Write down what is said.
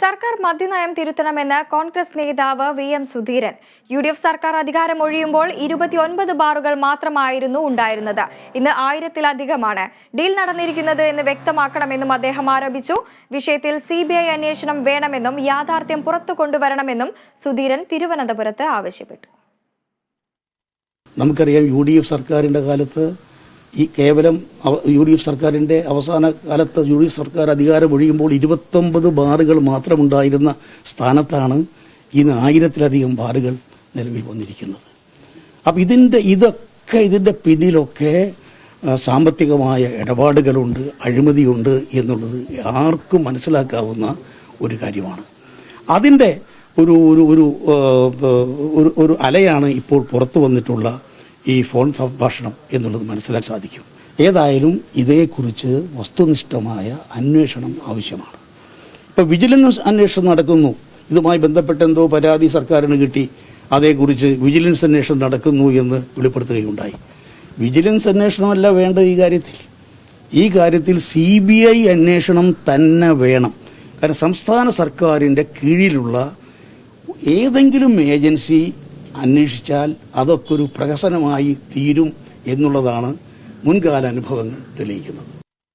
സർക്കാർ മദ്യനയം തിരുത്തണമെന്ന് കോൺഗ്രസ് നേതാവ് V M Sudheeran. U D F സർക്കാർ അധികാരം ഒഴിയുമ്പോൾ ഇരുപത്തിയൊൻപത് ബാറുകൾ മാത്രമായിരുന്നു ഉണ്ടായിരുന്നത്. ഇന്ന് ആയിരത്തിലധികമാണ്. ഡീൽ നടന്നിരിക്കുന്നത് എന്ന് വ്യക്തമാക്കണമെന്നും അദ്ദേഹം ആരോപിച്ചു. വിഷയത്തിൽ സി ബി ഐ അന്വേഷണം വേണമെന്നും യാഥാർത്ഥ്യം പുറത്തു കൊണ്ടുവരണമെന്നും സുധീരൻ തിരുവനന്തപുരത്ത് ആവശ്യപ്പെട്ടു. നമുക്കറിയാം യു ഡി എഫ് സർക്കാരിന്റെ കാലത്ത് ഈ കേവലം യു ഡി എഫ് സർക്കാരിന്റെ അവസാന കാലത്ത് യു ഡി എഫ് സർക്കാർ അധികാരം ഒഴിയുമ്പോൾ ഇരുപത്തൊമ്പത് ബാറുകൾ മാത്രമുണ്ടായിരുന്ന സ്ഥാനത്താണ് ഇന്ന് ആയിരത്തിലധികം ബാറുകൾ നിലവിൽ വന്നിരിക്കുന്നത്. അപ്പം ഇതിന്റെ ഇതൊക്കെ ഇതിന്റെ പിന്നിലൊക്കെ സാമ്പത്തികമായ ഇടപാടുകളുണ്ട് അഴിമതിയുണ്ട് എന്നുള്ളത് ആർക്കും മനസ്സിലാക്കാവുന്ന ഒരു കാര്യമാണ്. അതിന്റെ ഒരു ഒരു ഒരു ഒരു അലയാണ് ഇപ്പോൾ പുറത്തു വന്നിട്ടുള്ള ഈ ഫോൺ സംഭാഷണം എന്നുള്ളത് മനസ്സിലാക്കാൻ സാധിക്കും. ഏതായാലും ഇതേക്കുറിച്ച് വസ്തുനിഷ്ഠമായ അന്വേഷണം ആവശ്യമാണ്. ഇപ്പോൾ വിജിലൻസ് അന്വേഷണം നടക്കുന്നു. ഇതുമായി ബന്ധപ്പെട്ട എന്തോ പരാതി സർക്കാരിന് കിട്ടി. അതേക്കുറിച്ച് വിജിലൻസ് അന്വേഷണം നടക്കുന്നു എന്ന് വെളിപ്പെടുത്തുകയുണ്ടായി. വിജിലൻസ് അന്വേഷണമല്ല വേണ്ടത് ഈ കാര്യത്തിൽ. ഈ കാര്യത്തിൽ സി ബി ഐ അന്വേഷണം തന്നെ വേണം. കാരണം സംസ്ഥാന സർക്കാരിന്റെ കീഴിലുള്ള ഏതെങ്കിലും ഏജൻസി അന്വേഷിച്ചാൽ അതൊക്കെ ഒരു പ്രഹസനമായി തീരും എന്നുള്ളതാണ് മുൻകാല അനുഭവങ്ങൾ തെളിയിക്കുന്നത്.